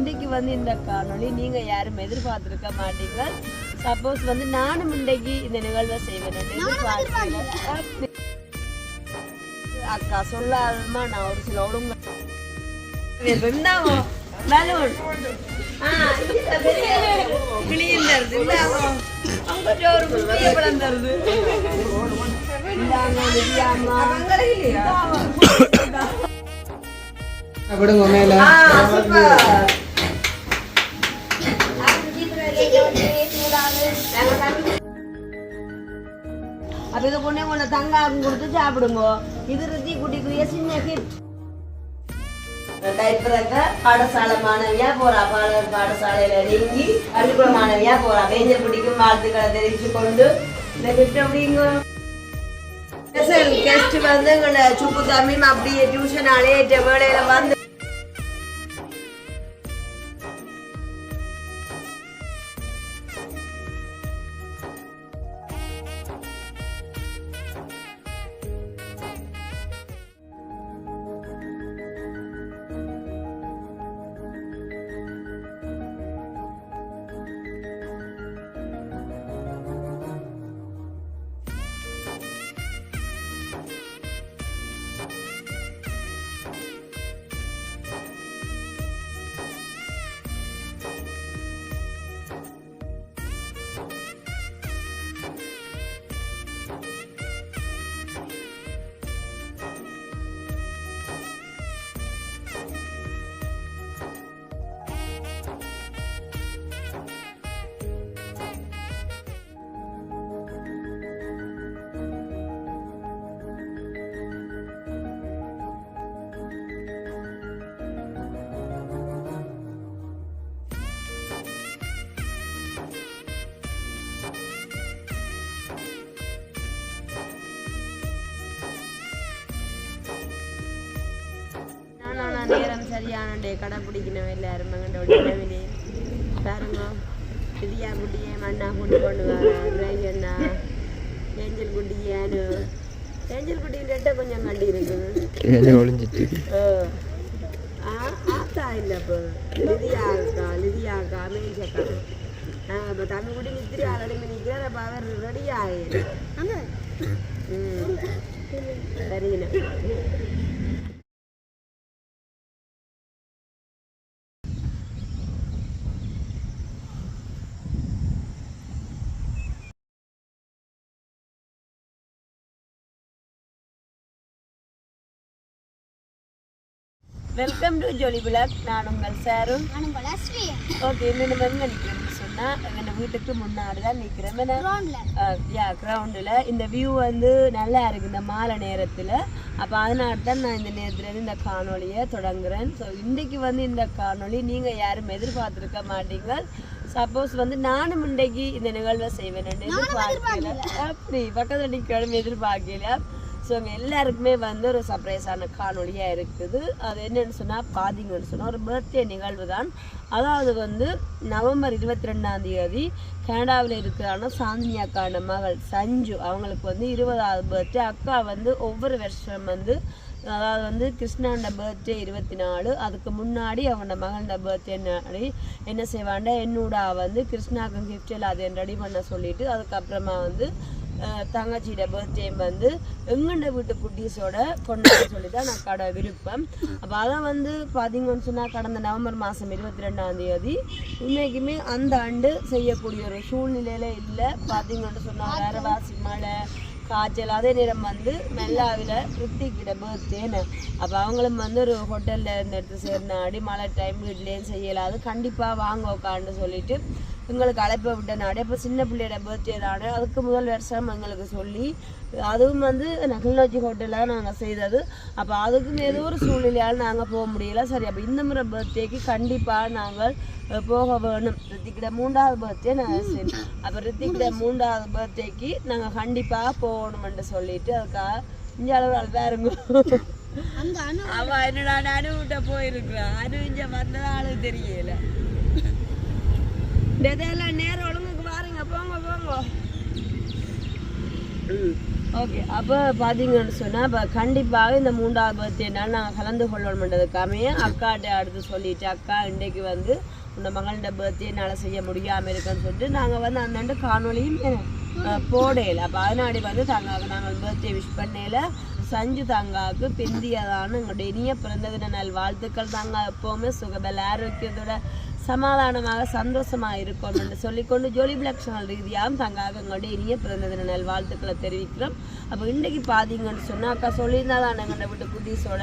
இன்றைக்கு வந்து இந்த காணொளி நீங்கள் யாரும் எதிர்பார்த்துருக்க மாட்டீங்க. சப்போஸ் வந்து நானும் இன்றைக்கு இந்த நிகழ்வை செய்வேன் எதிர்பார்க்கிறேன். அக்கா சொல்லாதமா நான் ஒரு சில ஒழுங்கு இந்தாவோ பலூன் இதை கொண்டே கொண்ட தங்காக்கும் கொடுத்து சாப்பிடுங்க. இது ரித்தி குட்டிக்குரிய சின்ன கிஃப்ட் டைப்பிறக்க பாடசாலை மாணவியா போறா பாடல் பாடசாலையில நீங்கி பள்ளிக்கூட மாணவியா போறா. வேஞ்சல் குட்டிக்கும் வாழ்த்துக்களை தெரிவித்து கொண்டு இந்த கிஃப்ட் அப்படிங்க கெஸ்ட் வந்து எங்களை சுப்பு தமிழ் அப்படியே டியூஷன் அலையிட்ட வேலையில வந்து நேரம் சரியான டே கடைப்பிடிக்கணும் எல்லாரும் எங்கள்ட உடனே பாருங்க திதியா குட்டியே மண்ணா கொண்டு கொண்டு வர டிரைவ் அண்ணா ஏஞ்சல் குட்டியானு ஏஞ்சல் குட்டியின் ரெட்டை கொஞ்சம் கண்டி இருக்குது ஒளிஞ்சிட்டு ஆத்தா இல்லை இப்போ லிதியா அக்கா லிதியா அக்கா மேய்ச்சக்கா ஆ இப்போ தமிழ் குட்டி நித்திரி ஆல்ரெடி நிற்கிறேன் அப்போ அவர் ரெடி ஆகிடு ம் சரிங்கண்ணா வெல்கம் டு ஜோலி பிளாக் நான் உங்கள் சாரும் ஓகே இன்னும் நம்ம எங்கே நிற்கிறோம்னு சொன்னால் எங்கள் வீட்டுக்கு முன்னாடி தான் நிற்கிறோம் யா கிரவுண்டில் இந்த வியூ வந்து நல்லா இருக்கு இந்த மாலை நேரத்தில். அப்போ அதனால தான் நான் இந்த நேரத்தில் இந்த காணொளியை தொடங்குறேன். ஸோ இன்றைக்கு வந்து இந்த காணொளி நீங்கள் யாரும் எதிர்பார்த்துருக்க மாட்டீங்க. சப்போஸ் வந்து நானும் இன்றைக்கு இந்த நிகழ்வை செய்வேன். எதிர்பார்க்கல. அப்படி பக்கத்தில் நிற்கணும் எதிர்பார்க்கல ஸோ எல்லாருக்குமே வந்து ஒரு சர்ப்ரைஸான காணொலியாக இருக்குது. அது என்னென்னு சொன்னால் பார்த்தீங்கன்னு சொன்னால் ஒரு பர்த்டே நிகழ்வு தான் அதாவது வந்து நவம்பர் இருபத்தி ரெண்டாம் தேதி கனடாவில் இருக்கிறான சாந்தினி அக்கான மகள் சஞ்சு அவங்களுக்கு வந்து இருபதாவது பர்த்டே அக்கா வந்து ஒவ்வொரு வருஷம் வந்து அதாவது வந்து கிருஷ்ணாண்ட பர்த்டே இருபத்தி நாலு அதுக்கு முன்னாடி அவனோட மகனோட பர்த்டே நாடி என்ன செய்வாண்ட என்னோட வந்து கிருஷ்ணாக்கும் கிஃப்ட் எல்லாத்தையும் ரெடி பண்ண சொல்லிவிட்டு அதுக்கப்புறமா வந்து தங்கச்சியோட பர்த்டே வந்து எங்கண்ட வீட்டு குட்டீஸோட கொண்டாட சொல்லி தான் நான் கடை விருப்பம். அப்போ அதான் வந்து பார்த்தீங்கன்னு சொன்னால் கடந்த நவம்பர் மாதம் இருபத்தி ரெண்டாம் தேதி இன்றைக்குமே அந்த ஆண்டு செய்யக்கூடிய ஒரு சூழ்நிலையில இல்லை. பார்த்தீங்கன்னு சொன்னால் வேற வாசி மழை காய்ச்சல் அதே நேரம் வந்து மெல்லாவில் ரித்திக்கிட்ட பர்த்டேன்னு அப்போ அவங்களும் வந்து ஒரு ஹோட்டலில் இருந்து எடுத்து சேர்ந்தாடி மழை டைம் வீட்லேயும் செய்யலாது கண்டிப்பாக வாங்க உட்காந்து சொல்லிட்டு எங்களுக்கு அழைப்பை விட்ட நாடு இப்போ சின்ன பிள்ளையோட பர்த்டே தானே அதுக்கு முதல் வருஷம் எங்களுக்கு சொல்லி அதுவும் வந்து நகல்நோச்சி ஹோட்டலில் நாங்கள் செய்தது. அப்போ அதுக்கும் ஏதோ ஒரு சூழ்நிலையால் நாங்கள் போக முடியல. சரி அப்போ இந்த முறை பர்த்டேக்கு கண்டிப்பாக நாங்கள் போக வேணும். ரித்திக்கிட மூன்றாவது பர்த்டே நாங்கள் சரி அப்போ ரித்திக்கிட மூன்றாவது பர்த்டேக்கு நாங்கள் கண்டிப்பாக போகணுமென்று சொல்லிட்டு அதுக்காக இங்கே அளவு பாருங்க. அவ என்னடா அனுவிட்ட போயிருக்கிறான் அனு இங்க வந்ததாலும் தெரியல. இந்த இதெல்லாம் நேரம் ஒழுங்குக்கு பாருங்க போங்க போங்க. ஓகே அப்போ பார்த்தீங்கன்னு சொன்னால் இப்போ கண்டிப்பாக இந்த மூன்றாவது பர்த்டே நாள் நாங்கள் கலந்து கொள்ளணுன்றதுக்காமே அக்காட்ட அடுத்து சொல்லிட்டு அக்கா இன்றைக்கு வந்து இந்த மகளோட பர்த்டே என்னால் செய்ய முடியாமல் இருக்குன்னு சொல்லிட்டு நாங்கள் வந்து அந்தாண்டு காணொலியும் போடையில் அப்போ அதனாடி வந்து தாங்க நாங்கள் பர்த்டே விஷ் பண்ணையில் சஞ்சு தாங்காவுக்கு பிந்தியதான எங்களுடைய இனிய பிறந்த தின நல் வாழ்த்துக்கள் தாங்க. எப்போவுமே சுகபல ஆரோக்கியத்தோட சமாதானமாக சந்தோஷமாக இருக்கும் என்று சொல்லிக்கொண்டு ஜோலி பிளாக் சேனல் ரீதியாகவும் தங்காக எங்களுடைய இனிய பிறந்த தின நல் வாழ்த்துக்களை தெரிவிக்கிறோம். அப்போ இன்றைக்கு பார்த்தீங்கன்னு சொன்னால் அக்கா சொல்லியிருந்தா தான் எங்கள்ட விட்டு குட்டீஸோட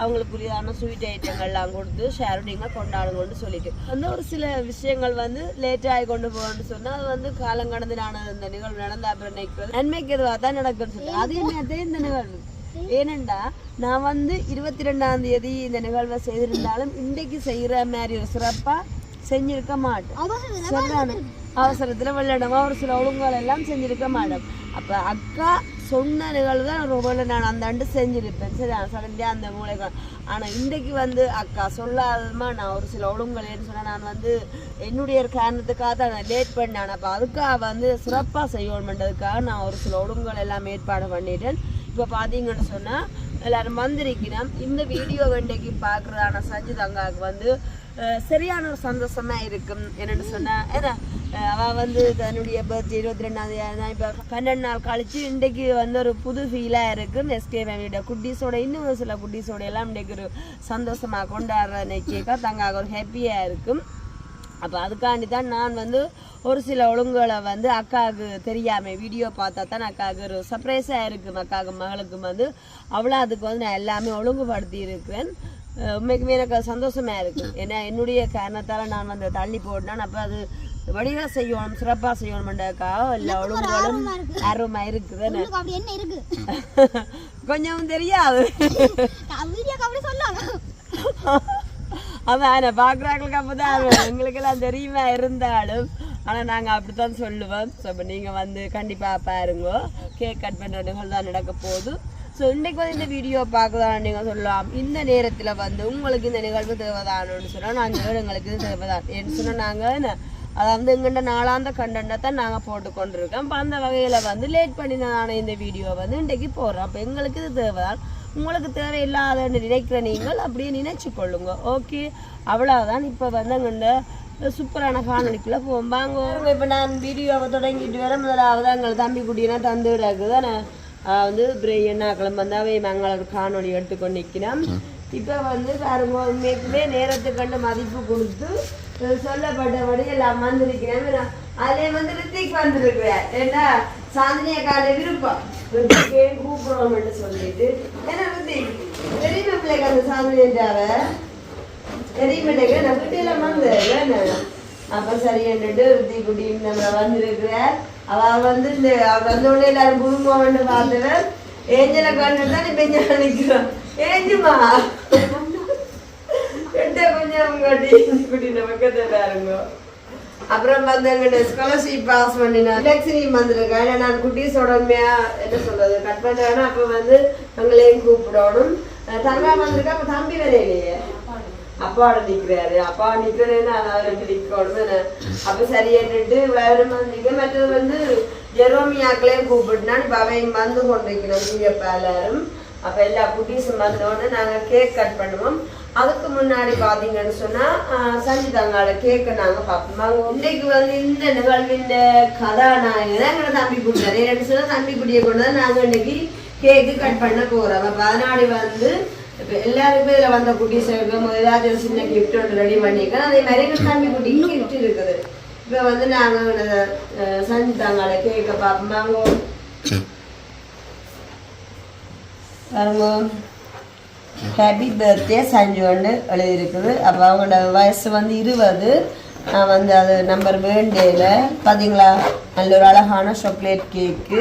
அவங்களுக்குரியதான ஸ்வீட் ஐட்டங்கள்லாம் கொடுத்து ஷேருடிங்க கொண்டாடுங்கன்னு சொல்லிட்டு. வந்து ஒரு சில விஷயங்கள் வந்து லேட்டாகி கொண்டு போகணும்னு சொன்னால் அது வந்து காலம் கடந்து நான் இந்த நிகழ்வு நடந்த அப்புறம் நினைக்கிறது. நன்மைக்கு எதுவாக தான் நடக்குன்னு சொல்லி அதே மாதிரி இந்த நிகழ்வு? ஏனெண்டா நான் வந்து இருபத்தி ரெண்டாம் தேதி இந்த நிகழ்வை செய்திருந்தாலும் இன்றைக்கு செய்கிற மாதிரி ஒரு சிறப்பாக செஞ்சிருக்க மாட்டேன் சரிதானே அவசரத்தில் விளையாடமா ஒரு சில ஒழுங்குகள் எல்லாம் செஞ்சிருக்க மாட்டேன் அப்போ அக்கா சொன்ன நிகழ்வு தான் ரொம்ப நான் அந்த ஆண்டு செஞ்சிருப்பேன். சரி சடன்டியாக அந்த மூளைகள் ஆனால் இன்றைக்கு வந்து அக்கா சொல்லாதமா நான் ஒரு சில ஒழுங்குகள் சொன்னால் நான் வந்து என்னுடைய காரணத்துக்காக தான் நான் லேட் பண்ணேன். அப்போ அதுக்காக வந்து சிறப்பாக செய்யணுன்றதுக்காக நான் ஒரு சில ஒழுங்குகள் எல்லாம் ஏற்பாடு பண்ணிட்டேன். இப்போ பார்த்தீங்கன்னு சொன்னால் எல்லாரும் வந்திருக்கிறோம் இந்த வீடியோ வேண்டைக்கு பார்க்குறதான சஞ்சித் அங்காவுக்கு வந்து சரியான ஒரு சந்தோஷமாக இருக்கும். என்னென்னு சொன்னால் ஏன்னா அவள் வந்து தன்னுடைய பர்த்டே இருபத்தி ரெண்டாம் தேதி இப்போ பன்னெண்டு நாள் கழிச்சு இன்றைக்கு வந்து ஒரு புது ஃபீலாக இருக்கும். எஸ்கே ஃபேமிலியோட குட்டீஸோட இன்னும் ஒரு சில குட்டீஸோட எல்லாம் இன்றைக்கு ஒரு சந்தோஷமாக கொண்டாடுற நினைக்கா தங்காக ஒரு ஹாப்பியாக இருக்கும். அப்போ அதுக்காண்டி தான் நான் வந்து ஒரு சில ஒழுங்குகளை வந்து அக்காவுக்கு தெரியாமல் வீடியோ பார்த்தா தான் அக்காவுக்கு ஒரு சர்ப்ரைஸாக இருக்கும். அக்காவுக்கு மகளுக்கும் வந்து அவ்வளோ அதுக்கு வந்து நான் எல்லாமே ஒழுங்குபடுத்தி இருக்கிறேன். உண்மைக்குமே எனக்கு சந்தோஷமாக இருக்குது ஏன்னா என்னுடைய காரணத்தால் நான் வந்து தள்ளி போட்டேன். அப்போ அது வடிவாக செய்யணும் சிறப்பாக செய்யணும்ன்றதுக்காக எல்லா ஒழுங்குகளும் ஆர்வமாக இருக்குது கொஞ்சம் தெரியாது. வீடியோக்கு அப்படி பார்க்குறாங்களுக்கு அப்போ தான் எங்களுக்கெல்லாம் தெரியுமா இருந்தாலும். ஆனால் நாங்கள் அப்படித்தான் சொல்லுவோம். ஸோ இப்போ நீங்கள் வந்து கண்டிப்பாக பாருங்க. கேக் கட் பண்ணுற நிகழ்வு தான் நடக்க போகுது. ஸோ இன்றைக்கு வந்து இந்த வீடியோ பார்க்கலாம் நீங்கள் சொல்லலாம். இந்த நேரத்தில் வந்து உங்களுக்கு இந்த நிகழ்வு தேவைதானு சொன்னால் நாங்கள் எங்களுக்கு இது தேவைதான். ஏன்னு சொன்னால் நாங்கள் அதாவது எங்கள்கிட்ட நாளாந்த கண்டென்ட்டை தான் நாங்கள் போட்டு கொண்டிருக்கோம் அப்போ அந்த வகையில் வந்து லேட் பண்ணி நான் இந்த வீடியோ வந்து இன்றைக்கு போடுறோம். அப்போ எங்களுக்கு இது தேவைதான். உங்களுக்கு தேவையில்லாதன்னு நினைக்கிற நீங்கள் அப்படியே நினைச்சு கொள்ளுங்க. ஓகே அவ்வளோதான் இப்போ வந்து அங்கே சூப்பரான காணொலிக்குள்ள போவோம். வாங்க. இப்போ நான் வீடியோவை தொடங்கிட்டு வர முதலாவது எங்கள் தம்பி குட்டினா தந்து கிடக்கு தானே? வந்து என்ன கிளம்பி வந்து அவை மங்கள காணொலி எடுத்துக்கொண்டு நிற்கிறோம். இப்போ வந்து பாருங்க உண்மைக்குமே நேரத்துக்கு கண்டு மதிப்பு கொடுத்து சொல்லப்பட்டபடி எல்லாம் வந்திருக்கிறேன். அதிலே வந்து ரித்திக் வந்திருக்கிறேன் ஏன்னா சாந்தினிய கால விருப்பம். ரித்திக்கே கூப்பிடுவோம்னு சொல்லிட்டு ஏன்னா ரித்திக் தெரியுமா பிள்ளைக்கு அந்த சாந்தினியாவ பிள்ளைக்கு நான் வீட்டில் வந்து என்ன? அப்போ சரி என்னட்டு ருத்தி குட்டி நம்ம வந்திருக்கிற. அவ வந்து இந்த அவ வந்த உடனே எல்லாரும் குடும்பம்னு பார்த்துவேன் ஏஞ்சலை கண்டு தான் இப்போ இங்கே நிற்கிறோம் ஏஞ்சுமா? கிட்ட கொஞ்சம் கட்டி குட்டி நமக்கு பாருங்க. அப்புறம் வந்து எங்கிட்ட ஸ்காலர்ஷிப் பாஸ் பண்ணினா இலக்ஷனியும் வந்திருக்கேன் ஏன்னா நான் குட்டீஸோட உண்மையா என்ன சொல்றது கட் பண்ணுறேன்னா அப்போ வந்து எங்களையும் கூப்பிடணும். தங்கா வந்திருக்கா? அப்போ தம்பி வரையிலையே அப்பாவோட நிக்கிறாரு. அப்பா நிக்கிறேன்னு அவருக்கு நிக்கணும் அப்ப சரியன்னுட்டு வேற நிக்க மற்றது வந்து ஜெரோமியாக்களையும் கூப்பிட்டுனா இப்ப அவன் வந்து கொண்டிருக்கிறோம் சிங்கப்பா எல்லாரும் அப்ப எல்லா குட்டீஸும் வந்தோடனே நாங்க கேக் கட் பண்ணுவோம். அதுக்கு முன்னாடி பாத்தீங்கன்னு சொன்னா சஞ்சிதாங்கால கேக்க நாங்க பார்ப்போம் நாங்க இன்னைக்கு வந்து இந்த நிகழ்வின் கதாநாயகன் எங்களை தம்பி குடிச்சாரு என்ன சொன்னா தம்பி குடியை கொண்டு தான் நாங்க இன்னைக்கு கேக்கு கட் பண்ண போறோம். அப்ப அதனாடி வந்து இப்ப எல்லாருக்குமே இதுல வந்த குட்டீஸுக்கு ஏதாச்சும் ஒரு சின்ன கிஃப்ட் ஒன்று ரெடி பண்ணிக்கலாம் அதே மாதிரி எங்க தம்பி குட்டி கிஃப்ட் இருக்குது. இப்ப வந்து நாங்க சஞ்சிதாங்கால கேக்க பார்ப்போம் வாங்க. பாருங்க ஹாப்பி பர்த்டே சஞ்சுன்னு எழுதியிருக்குது. அப்போ அவங்களோட வயசு வந்து இருபது. நான் வந்து அது நம்பர் வேண்டேல. பார்த்தீங்களா நல்ல ஒரு அழகான சாக்லேட் கேக்கு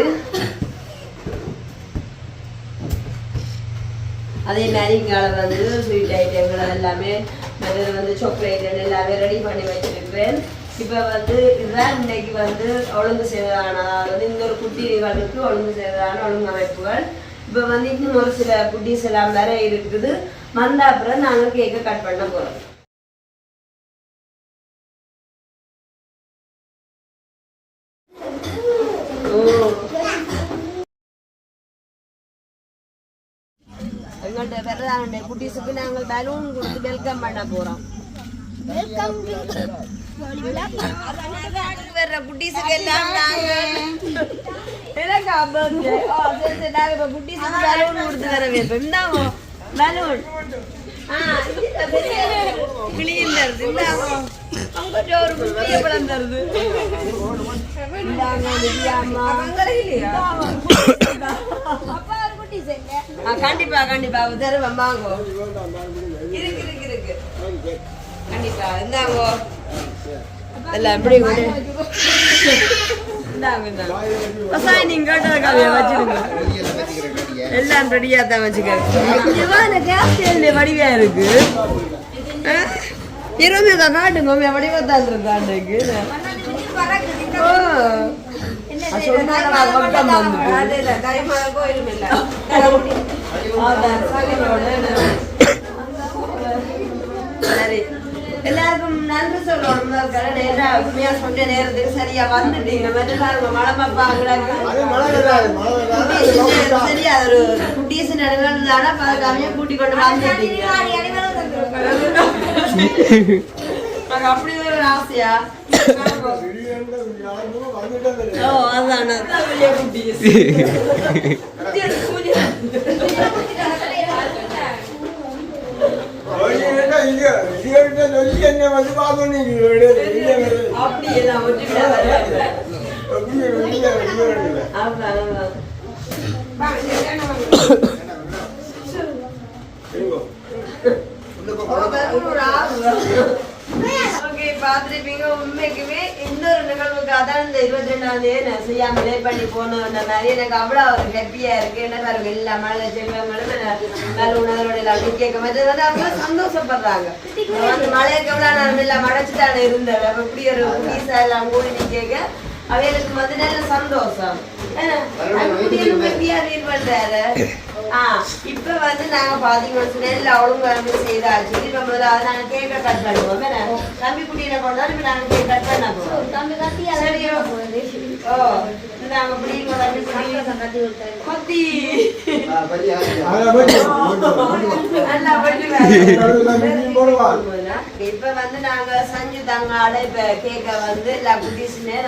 அதே மாதிரி இங்கே வந்து ஸ்வீட் ஐட்டங்கள் எல்லாமே அது வந்து சாக்லேட் எல்லாமே ரெடி பண்ணி வச்சிருக்கிறேன். இப்போ வந்து இதுதான் இன்னைக்கு வந்து ஒழுங்கு செய்வதான அதாவது இந்த ஒரு குட்டி நிகழ்வுக்கு ஒழுங்கு செய்வதான ஒழுங்கமைப்புகள். இப்போ வந்து இன்னும் ஒரு சில குட்டீஸ் எல்லாம் வேற இருக்குது. வந்த அப்புறம் நாங்கள் கேக்கை கட் பண்ண போகிறோம் எங்கள்கிட்ட பிறந்த குட்டீஸுக்கு நாங்கள் பலூன் கொடுத்து வெல்கம் பண்ண போகிறோம் வர்ற குட்டீஸுக்கு எல்லாம் குட்டீஸுக்கு கொடுத்து வர தருது, ஒரு பழம் தருது. கண்டிப்பா கண்டிப்பா அவ இருக்கு இருக்கு இருக்கு கண்டிப்பா. எல்லாம் எப்படி கொடு நீங்க கேட்டதுக்காக வச்சிருங்க எல்லாம் ரெடியா தான் வச்சுக்க வடிவா இருக்கு? இருபது தான் காட்டுங்க வடிவா தான் இருக்கு. அன்னைக்கு ஓ சொன்னாங்க வட்டம் வந்து கோயிலும் இல்லை அதான் சரி. எல்லாருக்கும் நன்றி சொல்லணும். என்ன உண்மையா சொன்ன நேரத்துக்கு சரியா வந்துட்டீங்க மற்ற மழை பாப்பாங்களுக்கு சரியா ஒரு குட்டீஸ் நடுவில் பார்க்காம கூட்டி கொண்டு வந்துட்டீங்க அப்படி ஒரு ஆசையா? ஓ அதான் அதான் வெளியே குட்டீஸ் குட்டியோட கூலி அப்படியே நான் பார்த்துருப்பீங்க. உண்மைக்குமே இன்னொரு நிகழ்வுக்கு அதான் இந்த இருபத்தி ரெண்டாம் தேதி நான் செய்யாம பண்ணி போனோம் எனக்கு அவ்வளோ ஒரு ஹாப்பியா இருக்கு. என்ன பாருங்க எல்லா மழை செல்வங்களும் நல்ல உணர்வோட கேட்க வந்து அவங்க சந்தோஷப்படுறாங்க. அந்த மழைக்கு எவ்வளோ நான் எல்லாம் மழைச்சுட்டான இருந்தேன் இப்படி ஒரு புதுசா எல்லாம் கூடி நிக்க அவங்களுக்கு வந்து நல்ல சந்தோஷம். பண்றாரு. இப்ப வந்து நாங்க பாத்தீங்கன்னா நெல் ஒழுங்கு செய்தாச்சு இப்ப முதல்ல நாங்க கேக்க கட் பண்ணுவோம் என்ன? தம்பி குட்டியில கொண்டாலும் இப்ப நாங்க கேக் கட் பண்ண போறோம் சரியோ ஓ நாங்க இப்படி தம்பி குட்டி கொத்தி நல்லா பண்ணி இப்ப வந்து நாங்க சஞ்சு தங்காட இப்ப கேக்க வந்து எல்லா குட்டீஸுமே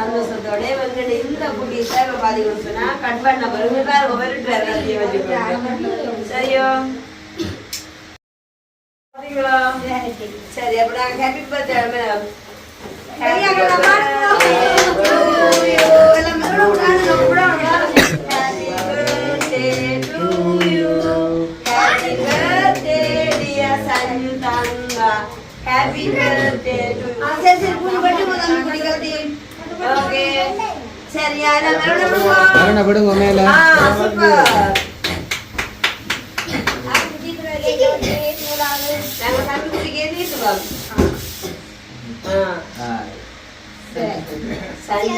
சந்தோஷத்தோட வந்து இந்த குட்டீஸ இப்ப பாத்தீங்கன்னு சொன்னா கட் பண்ண பிறகு பாருங்க வருட்டுறாரு எல்லாத்தையும் வச்சுக்கோங்க சரியோ? சரி அப்ப நாங்க ஹாப்பி பர்த்டே மேடம் ஹாப்பி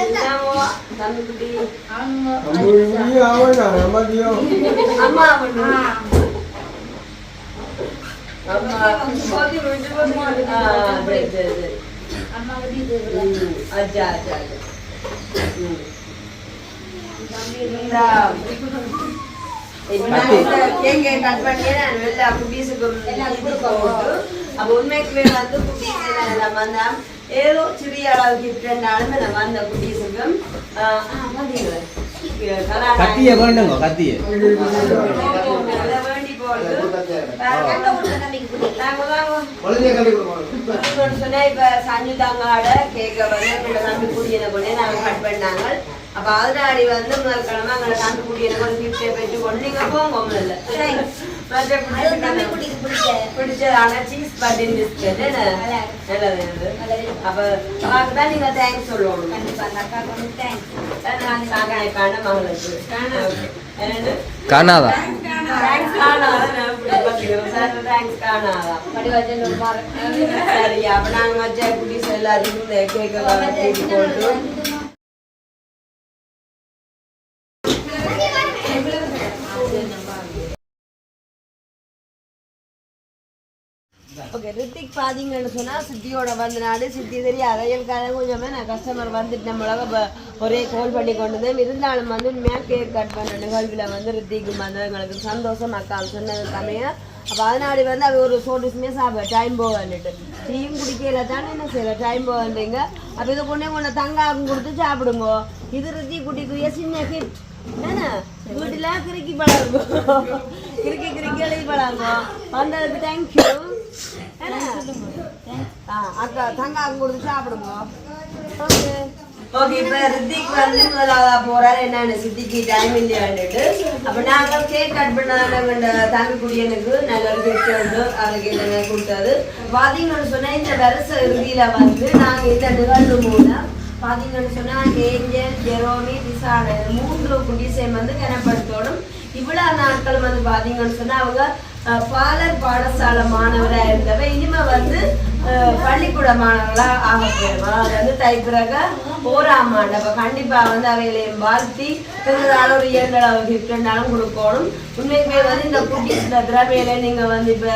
இந்தாங்கோ, தம்பி குட்டி அம்மா ஒண்ணு. அம்மா. அப்ப உண்மைக்குமே வந்து குட்டீஸ் எல்லாம் வந்தா, ஏதோ சிறிய அளவு gift இருந்தாலுமே நான் வந்த குட்டீஸுக்கும் கத்திய வேண்டுங்க கத்திய வேண்டி போட்டு, நாங்க வாங்க. இன்னொன்னு சொன்னா, இப்ப சஞ்சு தாங்காட கேக்க வந்து எங்களோட தம்பி குடியின கொண்டு நாங்க கட் பண்ணாங்க. அப்ப அதனாடி வந்து முதல் கிழமை எங்களோட தம்பி குடியின கொண்டு கிஃப்டை பெற்று கொண்டு நீங்க போங்க மற்ற பிடிச்சதான சீஸ் பட்டின் பிஸ்கட் நல்லது நல்லது. அப்ப அவாக்கு தான் நீங்க தேங்க்ஸ் சொல்லணும். காண மகளுக்கு. என்னன்னு காணாதா? ஓகே ரித்திக் பாதிங்கன்னு சொன்னா சித்தியோட வந்த நாடு. சித்தி தெரிய அதையல்காக கொஞ்சமே நான் கஸ்டமர் வந்துட்டு நம்மளாக ஒரே கோல் பண்ணி கொண்டு வந்தேன். இருந்தாலும் வந்து உண்மையாக கேக் கட் பண்ணுற நிகழ்வில் வந்து ரித்திக்கு வந்து எங்களுக்கு சந்தோஷம். அக்கா சொன்னது கம்மியா அப்போ அதனாடி வந்து அது ஒரு சோடிஸுமே சாப்பிட டைம் போகன்னுட்டு டீயும் குடிக்கல தானே என்ன செய்யல டைம் போகன்றீங்க அப்போ இதை கொண்டே கொண்டு தங்காக்கும் கொடுத்து சாப்பிடுங்க. இது ரித்தி குட்டிக்குரிய சின்ன கிஃப்ட் என்ன வீட்டுல கிறுக்கி பழகும் கிறுக்கி கிறுக்கி எழுதி பழகும் வந்ததுக்கு தேங்க்யூ அக்கா தங்காக்கும் கொடுத்து சாப்பிடுங்க. ஓகே ஓகே இப்போ ரித்திக் வந்து முதலாவதா போறாரு. என்னன்னு சித்திக்கு டைம் இல்லையாண்டுட்டு அப்ப நாங்கள் கேக் கட் பண்ண தம்பி குடியனுக்கு நல்ல ஒரு கிஃப்ட் உண்டு. அவருக்கு என்னங்க கொடுத்தது? பாத்தீங்கன்னு சொன்னா இந்த வருஷ இறுதியில வந்து நாங்க இந்த நிகழ்வு மூலம் பாத்தீங்கன்னு சொன்னா ஏஞ்சல் ஜெரோமி திசான மூன்று குடிசையும் வந்து கனப்படுத்தோடும் இவ்வளவு நாட்கள் வந்து பாத்தீங்கன்னு சொன்னா அவங்க பாலர் பாடசாலை மாணவராக இருந்தவ இனிமே வந்து பள்ளிக்கூட மாணவர்களா ஆக போயிருமா அது வந்து தைப்பிறக ஓராம் ஆண்டு. அப்ப கண்டிப்பா வந்து அவைகளையும் வாழ்த்தி எங்களால ஒரு இயங்களாக கிஃப்ட்னாலும் கொடுக்கணும். உண்மைக்குமே வந்து இந்த குட்டீஸ்ல திறமையில நீங்க வந்து இப்ப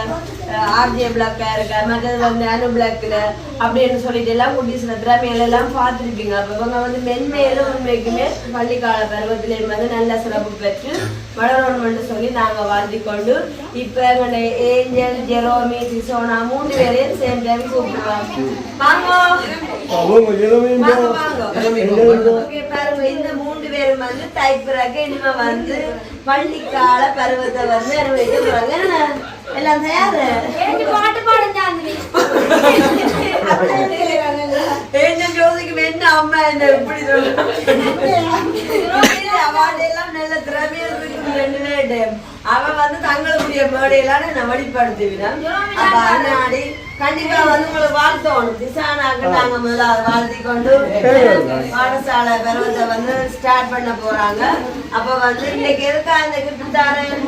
ஆர்ஜே பிளாக்ல இருக்க மற்றது வந்து அனு பிளாக்ல அப்படின்னு சொல்லிட்டு எல்லாம் குட்டீஸ்ல திறமையில எல்லாம் பார்த்துருப்பீங்க. அப்ப இவங்க வந்து மென்மேலும் உண்மைக்குமே பள்ளிக்கால பருவத்திலேயும் வந்து நல்ல சிறப்பு பெற்று வளரணும்னு சொல்லி நாங்க வாழ்த்தி கொண்டு இப்ப எங்களுடைய ஏஞ்சல் ஜெரோமி சிசோனா மூணு பேரையும் சேம் டைம் பாருங்க இந்த மூன்று பேரும் வந்து தைப்பிறகு இனிமே வந்து பள்ளிக்கால பருவத்தை வந்து அனுபவிக்க போறாங்க? எல்லாம் தயாரு? பாட்டு பாடுங்க என்ன ஜோதிக்கு என்ன அம்மா என்ன இப்படி சொல்லுவாங்க நல்ல திறமையா இருக்கு ரெண்டு பேர்கிட்ட அவன் வந்து தங்களுடைய மேடையெல்லாம் நான் வழிபடுத்துவிடும் அப்ப அதனாடி கண்டிப்பா வந்து உங்களை வாழ்த்தோணும் திசானாக்கு நாங்க முதல்ல அதை வாழ்த்தி கொண்டு பாடசாலை பருவத்தை வந்து ஸ்டார்ட் பண்ண போறாங்க அப்ப வந்து இன்னைக்கு இருக்கா இந்த கிஃப்ட் தாரேன்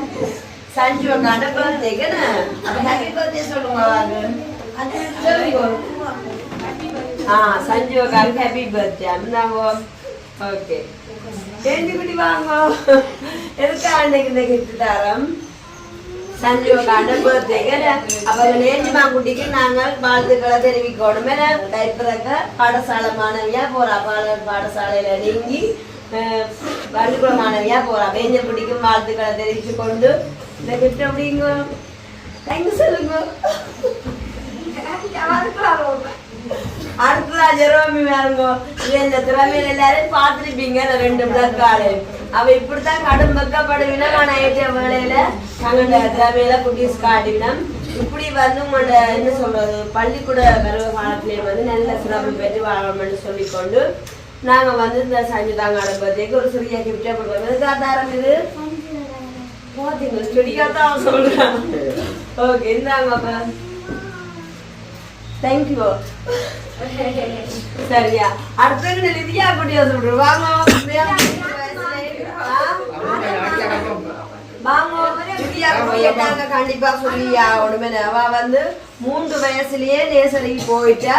சஞ்சு அக்காண்ட பர்த்டேக்கு அப்ப ஹாப்பி பர்த்டே சொல்லுங்க வாங்க சொல்லுங்க சஞ்சீவ சஞ்சு ஹாப்பி பர்த்டே இருந்தாங்க ஓகே ரெண்டு குட்டி வாங்க எதுக்கா அன்னைக்கு இந்த கிஃப்ட் தரம் சஞ்சு அக்காண்ட பர்த்டேக்கு அப்ப நேஞ்சிமா குட்டிக்கு நாங்கள் வாழ்த்துக்களை தெரிவிக்கணும் ஏன்னா டைப்பிறக்க பாடசாலை மாணவியா போறா பாடல் பாடசாலையில நீங்கி அஹ், பள்ளிக்கூட மாணவியா போறா வேஞ்ச குட்டிக்கும் வாழ்த்துக்களை தெரிவிச்சு கொண்டு இந்த கிஃப்ட் அப்படிங்க தேங்க்யூ சொல்லுங்க அடுத்ததா ஜெரோமி வேறுங்க இந்த திறமையில எல்லாரும் பார்த்துருப்பீங்க இந்த ரெண்டு பிளக்காடு அவ இப்படித்தான் கடும் பக்கப்படுவினா நான் ஏற்ற வேலையில தங்களோட திறமையில குட்டீஸ் காட்டிவிடும் இப்படி வந்து உங்களோட என்ன சொல்றது பள்ளிக்கூட பருவ காலத்திலேயே வந்து நல்ல சிறப்பு பெற்று வாழணும்னு சொல்லிக்கொண்டு நாங்க வந்து இந்த சஞ்சிதாங்க அனுபவத்துக்கு ஒரு சிறிய கிஃப்டே கொடுக்குறோம் எதுக்கு ஆதாரம் இது? பாத்தீங்க ஸ்டடியா தான் சொல்றேன் ஓகே இந்தாங்க அப்ப தேங்க்யூ சரியா? அடுத்தது லிதியா குட்டியா சொல்றேன் வாங்க குட்டியாங்க கண்டிப்பா சொல்லியா உடனே அவ வந்து மூன்று வயசுலயே நேசரிக்கு போயிட்டா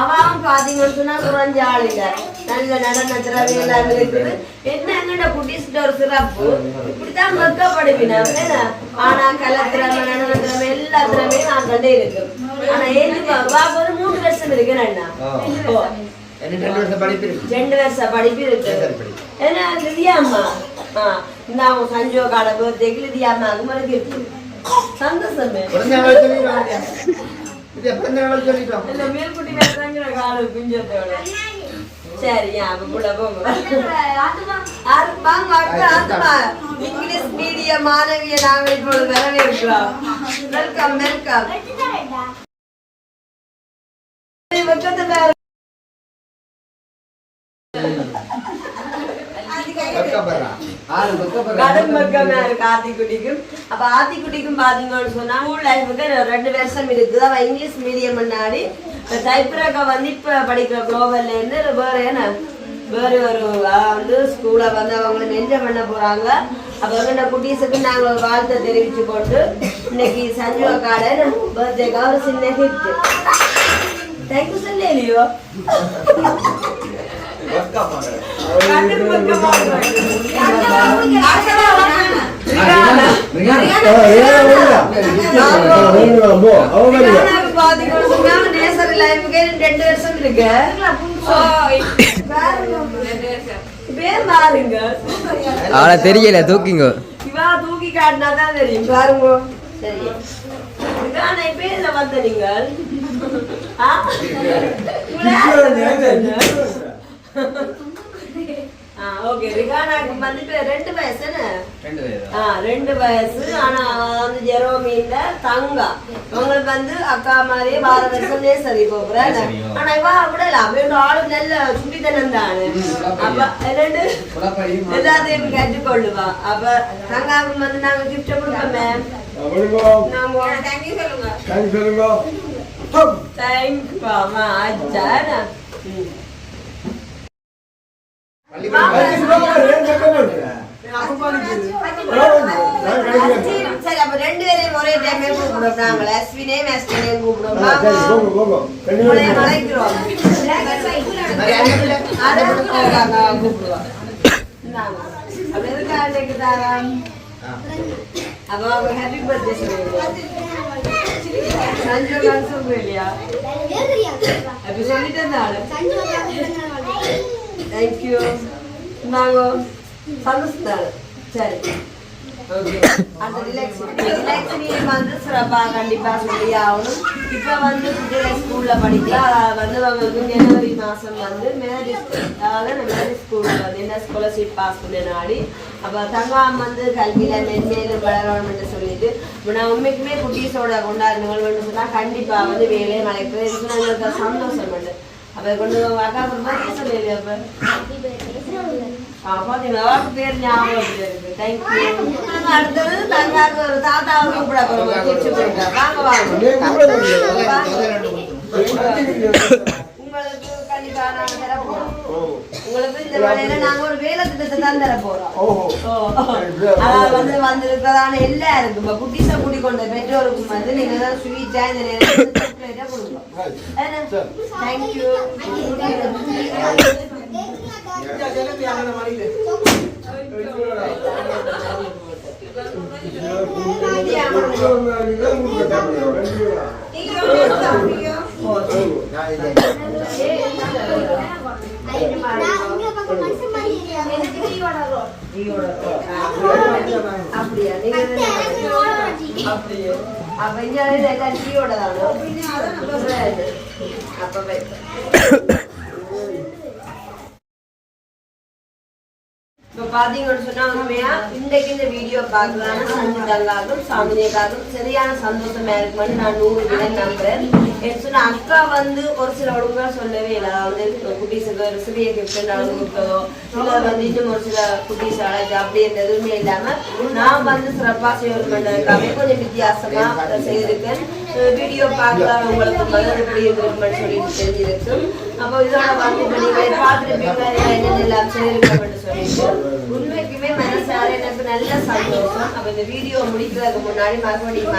அவன் பாத்தீங்கன்னு சொன்னா குறைஞ்ச ஆள் இல்ல. நல்ல நடன திறமை எல்லாம் இருக்குது. என்ன எங்கட குட்டிஸ்ட ஒரு சிறப்பு? இப்படித்தான் வெக்கப்படுவினா ஆனா நடன திறமை எல்லா திறமையும் நான் கண்டே இருக்கு. ஆனா பாப்பா வருஷம் ரெண்டு வருஷம் படிப்பு இருக்கு ரெண்டு வருஷம் படிப்பு. இருக்கு. ஏன்னா லிதியா அம்மா ஆ இந்த அவங்க சஞ்சோ கால பர்த்டேக்கு லிதியா அம்மாவுக்கு மறுக்கு இருக்கு சந்தோஷமே. பிறந்த நாள் சொல்லிடுவோம் இது பிறந்த நாள் சொல்லிட்டோம். இந்த மேல்குட்டி வேறாங்கிற கால குஞ்சத்தோட. சரி அப்ப கூட போங்க. ஆறு வாங்க அடுத்த ஆத்மா இங்கிலீஷ் மீடிய மாணவிய நாங்கள் இப்பொழுது வரவேற்கிறோம். வெல்கம் வெல்கம் ஆத்திக்குட்டிக்கும். அப்ப ஆத்திக்குட்டிக்கும் பாத்தீங்கன்னு சொன்னா ஸ்கூல் லைஃபுக்கு ரெண்டு வருஷம் இருக்குது. அவ இங்கிலீஷ் மீடியம் பண்ணாடி டைப்ரக வந்து இப்ப படிக்கிற குளோபல்ல இருந்து வேற என்ன? வேறு ஒரு வந்து ஸ்கூல்ல வந்து அவங்களை நெஞ்ச பண்ண போகிறாங்க அப்ப வந்து குட்டீஸுக்கு நாங்கள் ஒரு வாழ்த்தை தெரிவித்து கொண்டு இன்னைக்கு சஞ்சு அக்காட பர்த்டேக்காக ஒரு சின்ன ஹிட் தேங்க்யூ சொல்லலையோ? ரெண்டு வருஷம் இருக்கு அவளை தெரியல தூக்கிங்க. இவா தூக்கி காட்டினா தான் தெரியும் பாருங்க. சரி இதுக்கான வந்த நீங்கள்? ஓகே ரிகானாக்கு வந்து இப்ப ரெண்டு வயசு என்ன? ஆ ரெண்டு வயசு. ஆனா வந்து ஜெரோமீன்ல தங்கா. உங்களுக்கு வந்து அக்கா மாதிரியே வார வருஷம் நேசரி போகிறேன் ஆனா இவ விடல அவன் ஆளு நல்ல சுட்டித்தனம் தானே. அப்ப ரெண்டு எல்லாத்தையும் கற்றுக்கொள்ளுவா. அப்ப தங்காவுக்கு வந்து நாங்க கிஃப்ட் கொடுப்போமே. தேங்க்யூ சொல்லுங்க. தேங்க்யூ அம்மா ம் சரி அப்ப ரெண்டு பேரையும் ஒரே டைமே கூப்பிடுறோம் நாங்கள் அஸ்வினே அஸ்வினையும் கூப்பிடுறோம் வாங்க. உங்களை அழைக்கிறோம் அதை கூப்பிடுவாங்க, கூப்பிடுவாங்க. இந்தாங்க. அப்ப எதுக்கு அன்னைக்கு தாராம்? அப்ப அவங்க happy birthday சொல்லுங்க. சஞ்சு நான் சொல்றேன் இல்லையா? அப்ப சொல்லிட்டு இருந்தாரு. Thank you. இந்தாங்க. சந்தோஷத்தாரு. சரி அந்த ரிலாக்ஸ் ரிலாக்ஸ் நீ வந்து சிறப்பா கண்டிப்பா சொல்லி ஆகணும் இப்ப வந்து குட்டிகளை ஸ்கூல்ல படிக்கலாம் வந்து அவங்களுக்கு ஜனவரி மாசம் வந்து மேரேஜ் மேரேஜ் ஸ்கூல்ல வந்து என்ன ஸ்காலர்ஷிப் பாஸ் பண்ண நாடி அப்ப தங்காம் வந்து கல்வியில மென்மேலும் வளரணும்னு சொல்லிட்டு இப்ப நான் உண்மைக்குமே குட்டீஸோட கொண்டாடுங்கள் சொன்னா கண்டிப்பா வந்து வேலையை மலைக்கு எங்களுக்கு சந்தோஷம் உண்டு. அப்ப கொண்டு அக்கா குடும்பம் சொல்லலையா அப்ப? பாத்தீங்களா பேர் ஞாபகம் இருக்கு. தேங்க்யூ அடுத்தது தங்காக்கு ஒரு தாத்தாவை கூப்பிட போறோம். திருச்சி போயிட்டா வாங்க வாங்க. உங்களுக்கு கண்டிப்பா போறோம். உங்களுக்கு இந்த வேலையில நாங்க ஒரு வேலை திட்டத்தை தான் தர போறோம். அதாவது வந்து வந்திருக்கிறதான எல்லாருக்கும். இப்ப குட்டீஸை கொண்ட பெற்றோருக்கும் வந்து நீங்க தான் ஸ்வீட்டா இந்த நேரத்தில் கொடுங்க தேங்க்யூ அப்படியா நீங்க அப்படியே அப்ப இங்க எல்லாம் டீயோட தானோ இப்ப பாத்தீங்கன்னு சொன்னா உண்மையா? இன்றைக்கு இந்த வீடியோ பார்க்கலாம்னு சஞ்சிதாங்காகவும் சரியான சந்தோஷமா இருக்குமென்னு நான் நூறு விட நம்புறேன். சொன்ன அக்கா வந்து ஒரு சில ஒழுங்கா சொல்லவே இல்லை. அதாவது குட்டீஸுக்கு ஒரு சிறிய கிஃப்ட் அளவு கொடுத்ததோ இல்லை வந்து இன்னும் ஒரு சில குட்டீஸ் அழைச்சு அப்படி எந்த எதுவுமே இல்லாம நான் வந்து சிறப்பா செய்யணுமென்றதுக்காக கொஞ்சம் வித்தியாசமா செய்திருக்கேன். வீடியோ பார்க்காதவங்களுக்கு முதல்ல எப்படி இருக்குன்னு சொல்லிட்டு தெரிஞ்சிருக்கும். அப்போ இதோட வந்து பார்த்துருப்பீங்க என்னென்ன எல்லாம் உண்மைக்குமே மனசார எனக்கு நல்ல சந்தோஷம். அப்ப இந்த வீடியோ முடிக்கிறதுக்கு முன்னாடி மறுபடியும்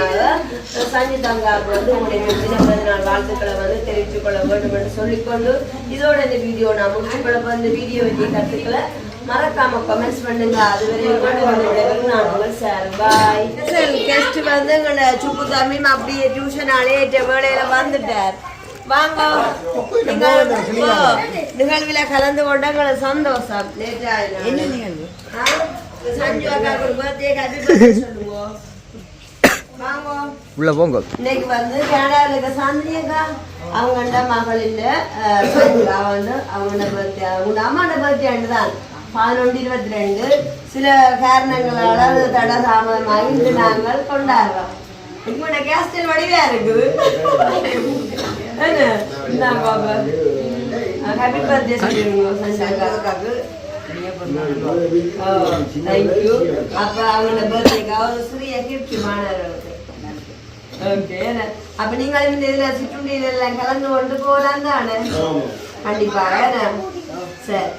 சஞ்சிதாங்காவுக்கு வந்து உங்களுடைய தினப்பது நாள் வாழ்த்துக்களை வந்து தெரிவித்துக் கொள்ள வேண்டும் என்று சொல்லிக்கொண்டு இதோட இந்த வீடியோ நான் முடிச்சுக்கொள்ள இந்த வீடியோ பற்றிய கருத்துக்களை மறக்காம கமெண்ட்ஸ் பண்ணுங்க. அது வரையும் நான் உங்கள் சார். பாய் கெஸ்ட் வந்து எங்களோட சுப்பு தமிழ் அப்படியே டியூஷன் அலையிட்ட வேலையில வந்துட்டார். வாங்க. நிகழ்வு. நிகழ்வில கலந்து கொண்ட எங்களுக்கு சந்தோஷம் என்ன நிகழ்வு? சஞ்சு அக்காவுக்கு birthday சொல்லுங்க வாங்க. உள்ள போங்க. இன்னைக்கு வந்து கனடாவில் இருக்க சாந்தினி அக்கா அவங்கண்ட மகள் இல்ல. வந்து அவங்களோட பர்த்டே. அவங்க அம்மாவோட பர்த்டே தான். பதினொன்று இருபத்தி ரெண்டு சில காரணங்களால அது தட தாமதமாக இன்று நாங்கள் கொண்டாடுறோம். உங்களோட கேஸ்டல் வடிவா இருக்குது ஹாப்பி பர்த்டே சொல்லிடுங்க சந்திரா அக்காவுக்கு தேங்க்யூ அப்ப அவங்களோட பர்த்டேக்கு அவர் சிறிய மாணவர்களுக்கு ஓகே அப்ப நீங்க இந்த இதுல சிற்றுண்டியில எல்லாம் கலந்து கொண்டு போகலாம் தானே கண்டிப்பாக சரி